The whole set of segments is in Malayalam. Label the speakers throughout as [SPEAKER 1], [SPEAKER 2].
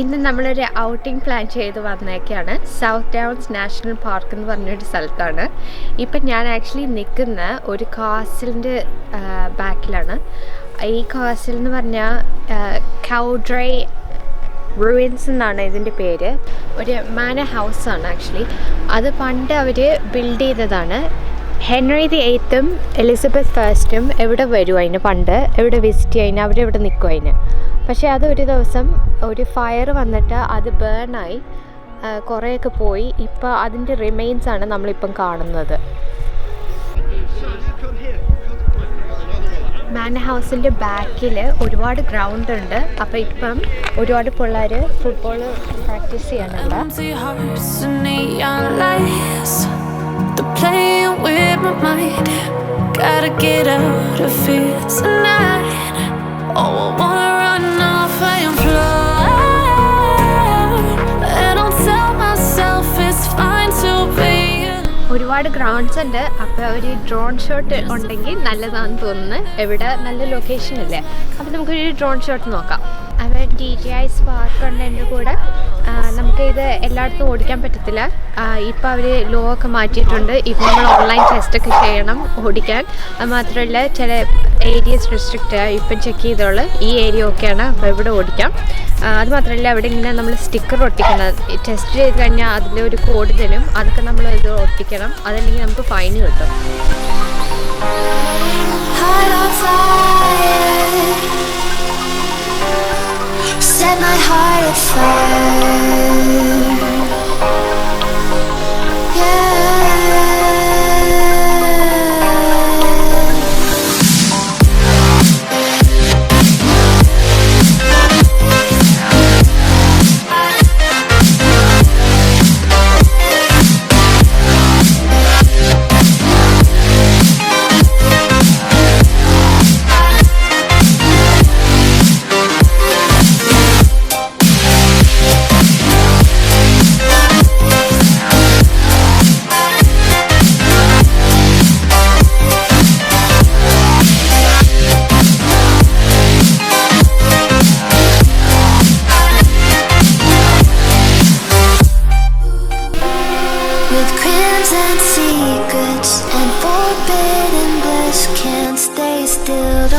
[SPEAKER 1] ഇന്ന് നമ്മളൊരു ഔട്ടിംഗ് പ്ലാൻ ചെയ്ത് വന്നേക്കാണ്. സൗത്ത് ഡൗൺസ് നാഷണൽ പാർക്ക് എന്ന് പറഞ്ഞൊരു സ്ഥലത്താണ്. ഇപ്പം ഞാൻ ആക്ച്വലി നിൽക്കുന്ന ഒരു കാസിലിന്റെ ബാക്കിലാണ് ഈ കാസിൽ എന്ന് പറഞ്ഞാൽ കൗഡ്രൈ റൂയിൻസ് എന്നാണ് ഇതിന്റെ പേര്. ഒരു മാന ഹൗസാണ് ആക്ച്വലി അത് പണ്ട് അവർ ബിൽഡ് ചെയ്തതാണ്. ഹെൻറി ദി എയ്ത്തും എലിസബത്ത് ഫേസ്റ്റും എവിടെ വരും അതിന്? പണ്ട് എവിടെ വിസിറ്റ് ചെയ്യുന്ന അവരെവിടെ നിൽക്കും അതിന്? പക്ഷേ അത് ഒരു ദിവസം ഒരു ഫയർ വന്നിട്ട് അത് ബേണായി കുറേയൊക്കെ പോയി. ഇപ്പോൾ അതിന്റെ റിമെയിൻസ് ആണ് നമ്മളിപ്പം കാണുന്നത്. മാന ഹൗസിന്റെ ബാക്കിൽ ഒരുപാട് ഗ്രൗണ്ട് ഉണ്ട്. അപ്പോൾ ഇപ്പം ഒരുപാട് പിള്ളേർ ഫുട്ബോൾ പ്രാക്ടീസ് ചെയ്യാനുണ്ട്. ഒരുപാട് ഗ്രൗണ്ട്സ് ഉണ്ട്. അപ്പോൾ ഒരു ഡ്രോൺ ഷോട്ട് ഉണ്ടെങ്കിൽ നല്ലതാണെന്ന് തോന്നുന്നു. എവിടെ നല്ല ലൊക്കേഷൻ അല്ലേ അപ്പോൾ നമുക്കൊരു ഡ്രോൺ ഷോട്ട് നോക്കാം. അപ്പോൾ ഡി ജി ഐ സ്പാർക്ക് ഉണ്ടതിന്റെ കൂടെ. നമുക്കിത് എല്ലായിടത്തും ഓടിക്കാൻ പറ്റത്തില്ല. ഇപ്പോൾ അവർ ലോ ഒക്കെ മാറ്റിയിട്ടുണ്ട്. ഇപ്പം നമ്മൾ ഓൺലൈൻ ടെസ്റ്റൊക്കെ ചെയ്യണം ഓടിക്കാൻ. അത് മാത്രമല്ല ചില ഏരിയസ് റെസ്ട്രിക്റ്റ് ഇപ്പം ചെക്ക് ചെയ്തോളൂ. ഈ ഏരിയ ഒക്കെയാണ് അപ്പോൾ ഇവിടെ ഓടിക്കാം. ആ, അത് മാത്രമല്ല അവിടെ ഇങ്ങനെ നമ്മൾ സ്റ്റിക്കർ ഒട്ടിക്കണം. ടെസ്റ്റ് ചെയ്ത് കഴിഞ്ഞാൽ ഒരു കോഡ് തരും. അതൊക്കെ നമ്മൾ ഇത് ഒട്ടിക്കണം. അതല്ലെങ്കിൽ നമുക്ക് ഫൈൻ കിട്ടും.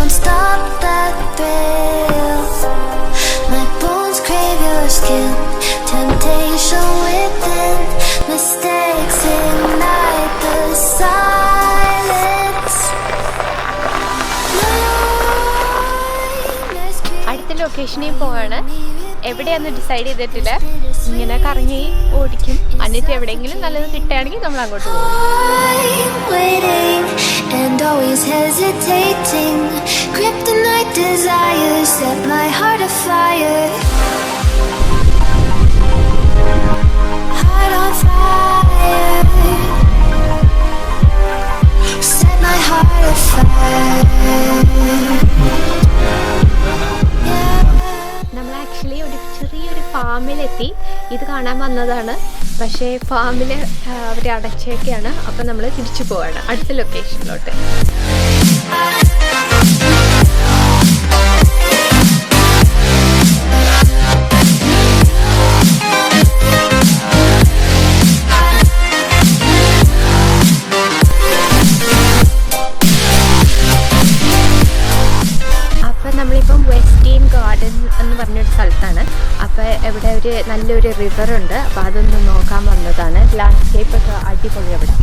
[SPEAKER 2] Don't stop that thrill My bones crave your skin, temptation within Mistakes ignite the silence
[SPEAKER 1] അടുത്ത ലൊക്കേഷനിൽ പോവാണ് എവിടെയാന്ന് ഡിസൈഡ് ചെയ്തിട്ടില്ല ഇങ്ങനെ കറങ്ങി ഓടിക്കും എന്നിട്ട് എവിടെയെങ്കിലും നല്ലത് കിട്ടുകയാണെങ്കിൽ നമ്മൾ അങ്ങോട്ട് പോകും ഇത് കാണാൻ വന്നതാണ്. പക്ഷേ ഫാമിൽ അവർ അടച്ചേക്കാണ്. അപ്പം നമ്മൾ തിരിച്ചു പോവാണ്. അടുത്ത ലൊക്കേഷനിലോട്ട് ഇവിടെ ഒരു നല്ലൊരു റിവർ ഉണ്ട് അപ്പോൾ അതൊന്ന് നോക്കാൻ വന്നതാണ് ലാൻഡ്സ്കേപ്പ് ഒക്കെ അടിപൊളി അവിടെ.